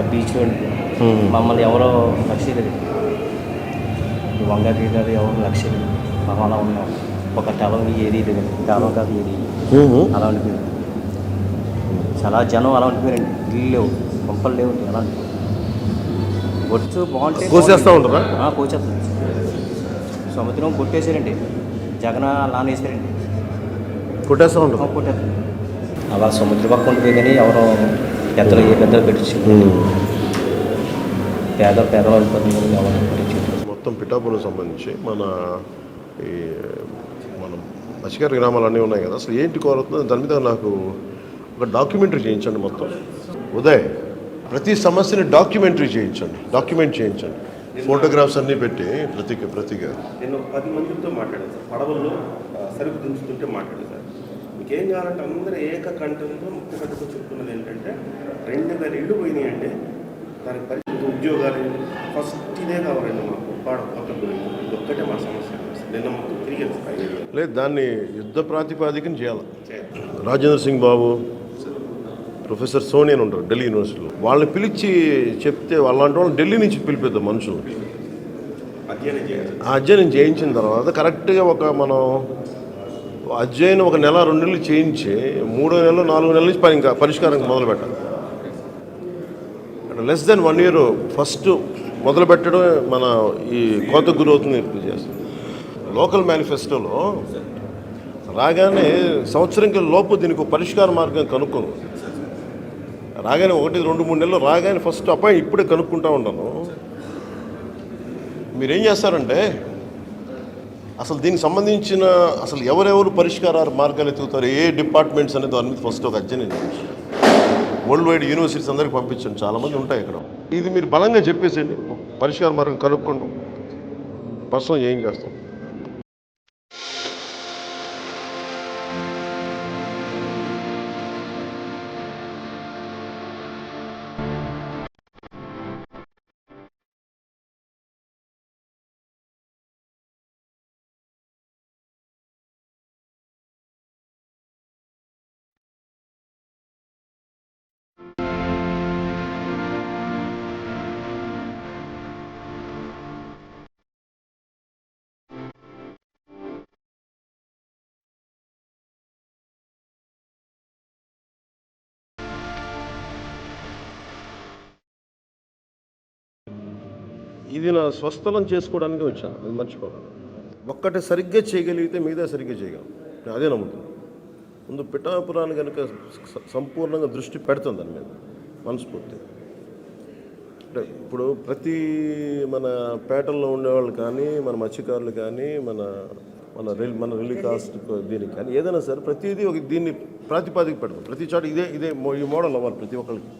ఆ బీచ్లో మమ్మల్ని ఎవరో లక్ష్య లేదు వంగకి గారు ఎవరు లక్ష్య లేదు మనం అలా ఉన్నాం ఒక టలం ఏది లేదు టలం కాదు ఏది అలా ఉండిపోయింది చాలా జనం అలా ఉండిపోయారండి. ఇల్లు లేవు కొంపలు లేవు అలా ఉండిపోయారు. బొట్టు బాగుంటే కోసేస్తా ఉంటారా? కోసేస్తుంది సముద్రం కొట్టేశారండి. జగన్ లాన్ వేసారండి కొట్టేస్తూ ఉంటారు. కొట్టేస్తుంది అలా సముద్ర పక్క ఉండిపోయి కానీ ఎవరో పెద్దలు ఏ పెద్దలు పెట్టించు పేద ఎవరు పెట్టించు మొత్తం పిఠాపురం సంబంధించి మన ఈ మన మత్స్యకార గ్రామాలు అన్నీ ఉన్నాయి కదా. అసలు ఏంటి కోరుతుందో దాని మీద నాకు ఒక డాక్యుమెంటరీ చేయించండి మొత్తం. ఉదయ్ ప్రతి సమస్యని డాక్యుమెంటరీ చేయించండి. డాక్యుమెంట్ చేయించండి. ఫోటోగ్రాఫ్స్ అన్నీ పెట్టి ప్రతిక ప్రతిక నేను పది మందితో మాట్లాడాను సార్. పడవల్లో సరుకు దించుతుంటే మాట్లాడాను సార్. మీకేం కావాలంటే అందరూ ముఖ్య చెప్తున్నది ఏంటంటే రెండు వేల ఇళ్ళు పోయినాయంటే దానికి పరిస్థితి ఉద్యోగాలు ఫస్ట్ ఇదే కావాలండి మాకు. పాడ కొత్త గురించి ఇది ఒక్కటే మా సమస్య. నిన్న మొత్తం వేలు. లేదు దాన్ని యుద్ధ ప్రాతిపాదికన చేయాలి. రాజేంద్ర సింగ్ బాబు ప్రొఫెసర్ సోని అని ఉంటారు ఢిల్లీ యూనివర్సిటీలో. వాళ్ళని పిలిచి చెప్తే వాళ్ళంటి వాళ్ళని ఢిల్లీ నుంచి పిలిపిద్దాం మనుషులు అధ్యయనం చేయాలి. ఆ అధ్యయనం చేయించిన తర్వాత కరెక్ట్గా ఒక మనం అధ్యయనం ఒక నెల రెండు నెలలు చేయించి మూడో నెలలు నాలుగో నెలల నుంచి పని ఇంకా పరిష్కారం మొదలు పెట్టాలి less than one year first మొదలు పెట్టడం మన ఈ కోత గురవుతుంది చేస్తాం. లోకల్ మేనిఫెస్టోలో రాగానే సంవత్సరంకి లోపు దీనికి ఒక పరిష్కార మార్గం కనుక్కోను. రాగానే ఒకటి రెండు మూడు నెలలు రాగానే ఫస్ట్ అబ్బాయి ఇప్పుడే కనుక్కుంటా ఉన్నాను మీరేం చేస్తారంటే అసలు దీనికి సంబంధించిన అసలు ఎవరెవరు పరిష్కార మార్గాలు ఎత్తుతారు ఏ డిపార్ట్మెంట్స్ అనేది దాని మీద ఫస్ట్ ఒక అధ్యయనం చేయండి వరల్డ్ వైడ్ యూనివర్సిటీస్ అందరికి పంపించండి. చాలామంది ఉంటాయి ఇక్కడ. ఇది మీరు బలంగా చెప్పేసేయండి. పరిష్కార మార్గం కనుక్కోండి. పర్సనల్ ఏం చేస్తాం? ఇది నా స్వస్థలం చేసుకోవడానికి వచ్చాను. అది మర్చిపోను. ఒక్కటి సరిగ్గా చేయగలిగితే మిగతా సరిగ్గా చేయగలం నేను అదే నమ్ముతున్నాను ముందు పిఠాపురాన్ని కనుక సంపూర్ణంగా దృష్టి పెడుతుంది దాని మీద. మనస్ఫూర్తి. అంటే ఇప్పుడు ప్రతి మన పేటల్లో ఉండేవాళ్ళు కానీ మన మత్స్యకారులు కానీ మన మన రిల్ మన రిలీ కాస్ట్ దీనికి కానీ ఏదైనా సరే ప్రతిదీ ఒక దీన్ని ప్రాతిపాదిక పెడతాం. ప్రతి చోట ఇదే ఇదే ఈ మోడల్ అవ్వాలి ప్రతి ఒక్కరికి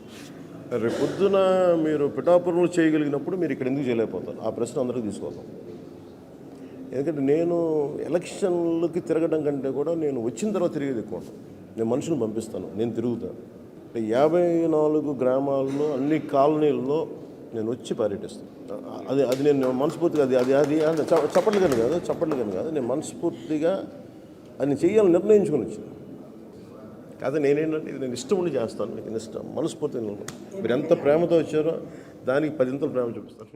రేపు పొద్దున మీరు పిఠాపురంలో చేయగలిగినప్పుడు మీరు ఇక్కడ ఎందుకు చేయలేకపోతారు? ఆ ప్రశ్న అందరికీ తీసుకోవాలి. ఎందుకంటే నేను ఎలక్షన్లకి తిరగడం కంటే కూడా నేను వచ్చిన తర్వాత తిరిగేది ఎక్కువ నేను మనుషులు పంపిస్తాను నేను తిరుగుతాను. అంటే యాభై నాలుగు గ్రామాల్లో అన్ని కాలనీల్లో నేను వచ్చి పర్యటిస్తాను. అది అది నేను మనస్ఫూర్తిగా అది అది అది చప్పట్లు కానీ కాదు చప్పట్లు కానీ కాదు. నేను మనస్ఫూర్తిగా అది చేయాలని నిర్ణయించుకొని వచ్చింది కాదు నేనేంటంటే ఇది నేను ఇష్టం ఉండి చేస్తాను మీకు ఇష్టం మనస్ఫూర్తిగా మీరు ఎంత ప్రేమతో వచ్చారో దానికి పదింతలు ప్రేమ చూపిస్తాను.